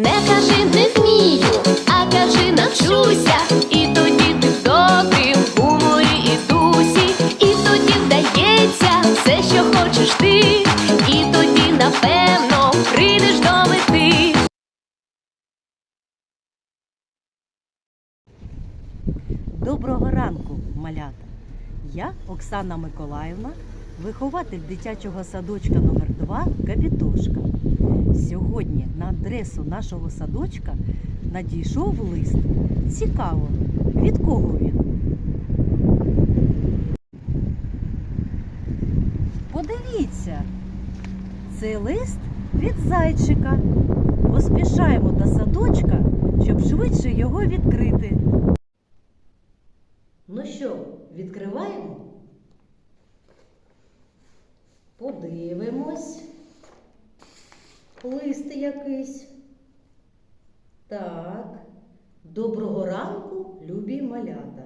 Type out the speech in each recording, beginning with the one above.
Не кажи не вмію, а кажи навчуся. І тоді ти в добрім гуморі і дусі, і тоді вдається все, що хочеш ти, і тоді напевно прийдеш до мети. Доброго ранку, малята! Я Оксана Миколаївна, вихователь дитячого садочка номер 2 Капітошка. Сьогодні на адресу нашого садочка надійшов лист. Цікаво, від кого він? Подивіться, це лист від зайчика. Поспішаємо до садочка, щоб швидше його відкрити. Ну що, відкриваємо? Подивимось. Лист якийсь. Так. Доброго ранку, любі малята.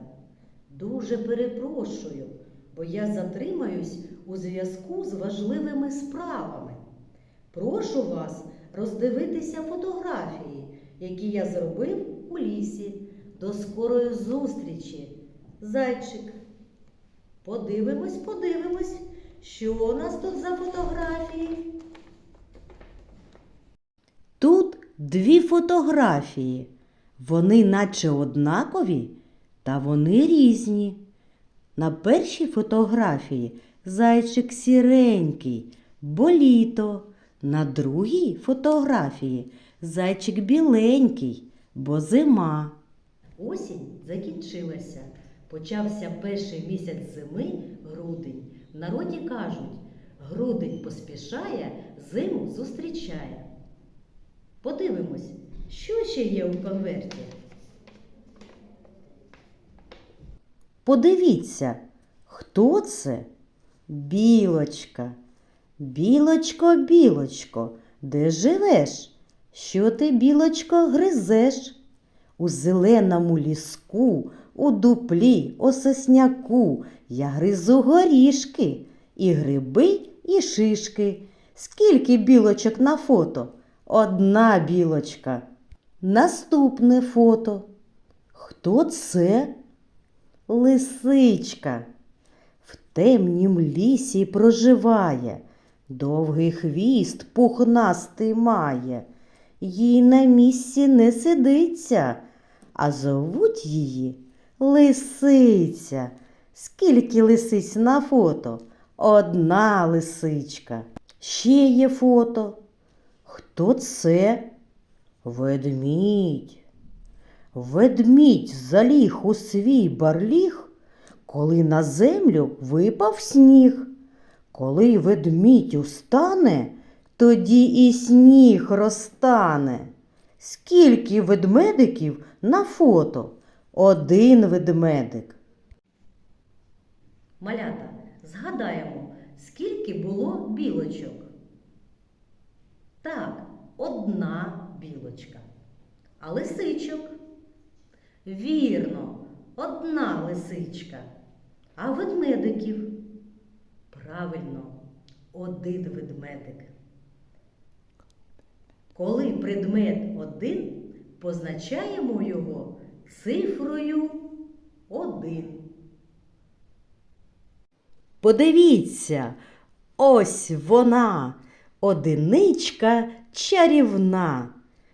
Дуже перепрошую, бо я затримаюсь у зв'язку з важливими справами. Прошу вас роздивитися фотографії, які я зробив у лісі. До скорої зустрічі! Зайчик. Подивимось, подивимось, що у нас тут за фотографії. Тут дві фотографії. Вони наче однакові, та вони різні. На першій фотографії зайчик сіренький, бо літо. На другій фотографії зайчик біленький, бо зима. Осінь закінчилася. Почався перший місяць зими грудень. Народі кажуть, грудень поспішає, зиму зустрічає. Подивимось, що ще є у конверті. Подивіться, хто це? Білочка. Білочко, білочко, де живеш? Що ти, білочко, гризеш? У зеленому ліску, у дуплі, у сосняку я гризу горішки, і гриби, і шишки. Скільки білочок на фото? Одна білочка. Наступне фото. Хто це? Лисичка. В темнім лісі проживає, довгий хвіст пухнастий має. Їй на місці не сидиться, а зовуть її лисиця. Скільки лисиць на фото? Одна лисичка. Ще є фото. Хто це? Ведмідь. Ведмідь заліг у свій барліг, коли на землю випав сніг. Коли ведмідь устане, тоді і сніг розтане. Скільки ведмедиків на фото? Один ведмедик. Малята, згадаємо, скільки було білочок? Так, одна білочка. А лисичок? Вірно, одна лисичка. А ведмедиків? Правильно, один ведмедик. Коли предмет один, позначаємо його цифрою один. Подивіться, ось вона, одиничка чарівна,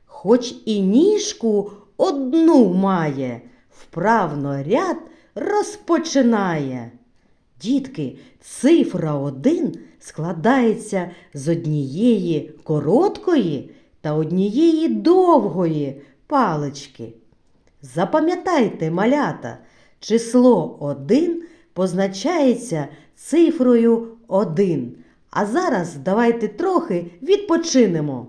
хоч і ніжку одну має, вправно ряд розпочинає. Дітки, цифра один складається з однієї короткої та однієї довгої палички. Запам'ятайте, малята, число один позначається цифрою один. А зараз давайте трохи відпочинемо.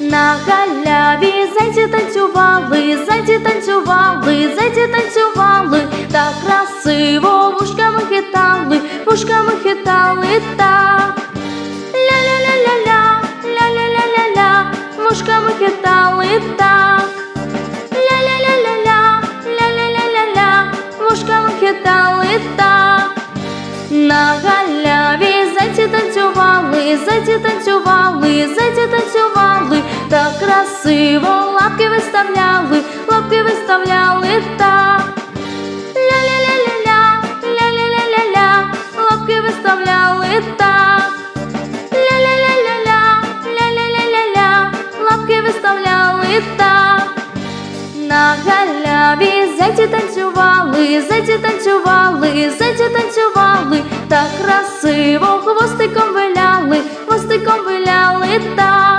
На галяві зайці танцювали, зайці танцювали, зайці танцювали, пушкам хитал и так. Ля-ля-ля-ля-ля, ля-ля-ля-ля-ля, пушкам хитал и так. Ля-ля-ля-ля-ля, ля-ля-ля-ля-ля, пушкам хитал и так. На галяві зайці танцювали, зайці танцювали, зайці танцювали, так красиво лапки выставляли. Галяві зайці танцювали, зайці танцювали, зайці танцювали, так красиво хвостиком виляли, хвостиком виляли так.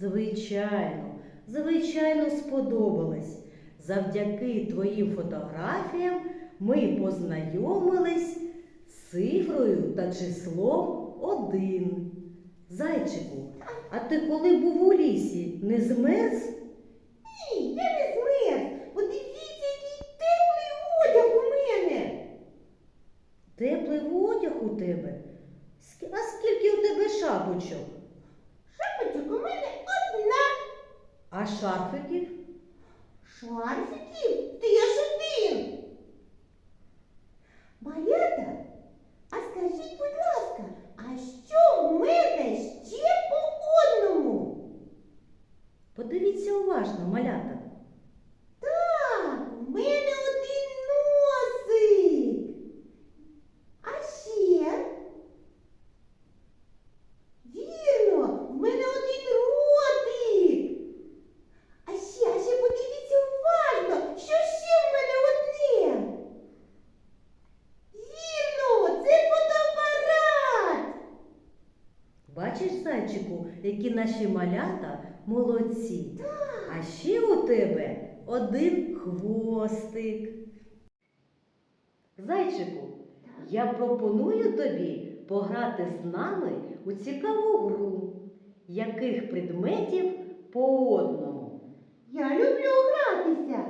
Звичайно, звичайно, сподобалось. Завдяки твоїм фотографіям ми познайомились з цифрою та числом один. Зайчику, а ти коли був у лісі, не змерз? Ні, я не змерз. Подивіться, який теплий одяг у мене. Теплий одяг у тебе? Ск- А скільки у тебе шапочок? Шапочок у мене одна. А шарфиків? Шарфиків теж один. Малята, а скажіть, будь ласка, а що в мене ще по одному? Подивіться уважно, малята. Так, в мене один носик. А ще? Вірно, в мене один ротик. А ще, а ще подивіться уважно, що ще в мене одне. Вірно, це фотоапарат. Бачиш, зайчику, які наші малята молодці. А ще у тебе один хвостик. Зайчику, я пропоную тобі пограти з нами у цікаву гру. Яких предметів по одному? Я люблю гратися.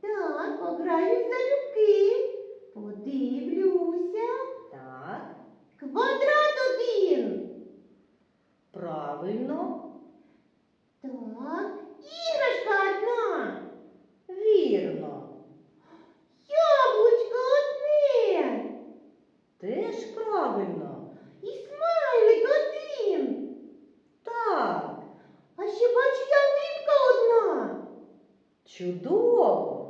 Так, пограю залюбки. Подивлюся. Так, Квадрат один. Правильно, Так, іграшка одна. вірно. Яблучко одне. Теж правильно. І смайлик один. Так, А ще бачу ялинка одна. чудово.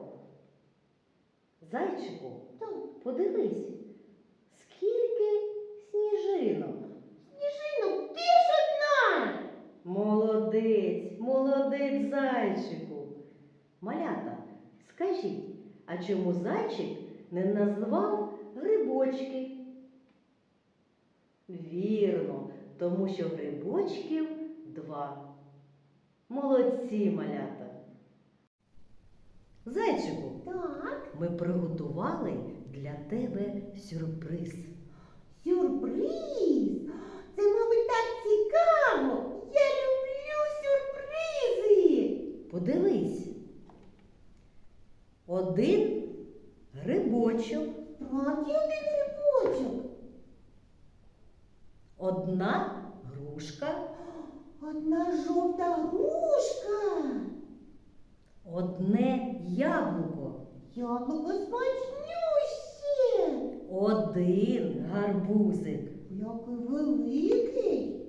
Зайчику, Так, подивись, скільки сніжинок. сніжинок теж одна. Молодець, молодець зайчику. Малята, скажіть, а чому зайчик не назвав грибочки? Вірно, тому що грибочків два. Молодці, малята. Зайчику, Так, ми приготували для тебе сюрприз. сюрприз. Це, мабуть, так цікаво. Я люблю. Подивись. Один грибочок, Справді один грибочок. одна грушка, Одна жовта грушка. одне яблуко, Яблуко смачнюще. один гарбузик, Який великий.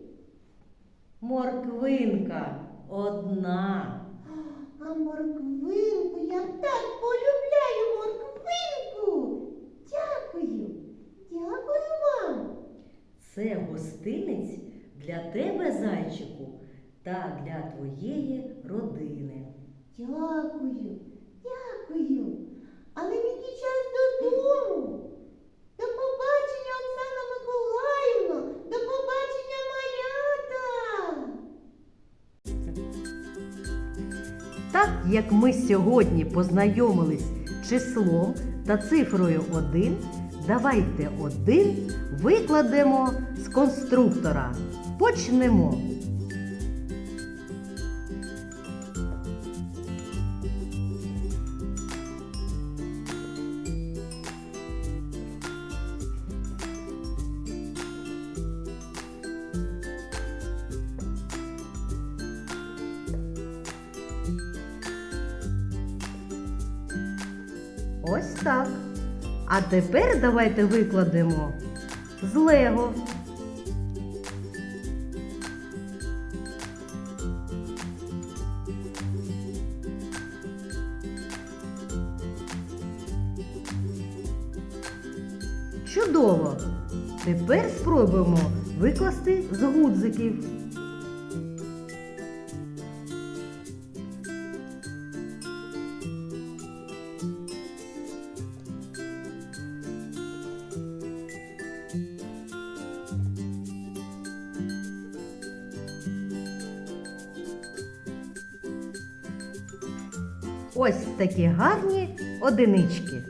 морквинка одна, А морквинку я так полюбляю морквинку. Дякую. Дякую вам. це гостинець для тебе, зайчику, та для твоєї родини. Дякую. Дякую. Як ми сьогодні познайомились числом та цифрою 1, давайте один викладемо з конструктора. Почнемо. Ось так. А тепер давайте викладемо з Лего. Чудово! Тепер спробуємо викласти з гудзиків. Ось такі гарні одинички.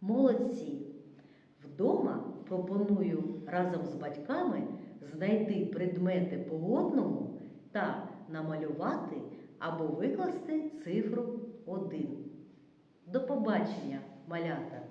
Молодці! Вдома пропоную разом з батьками знайти предмети по одному та намалювати або викласти цифру 1. До побачення, малята!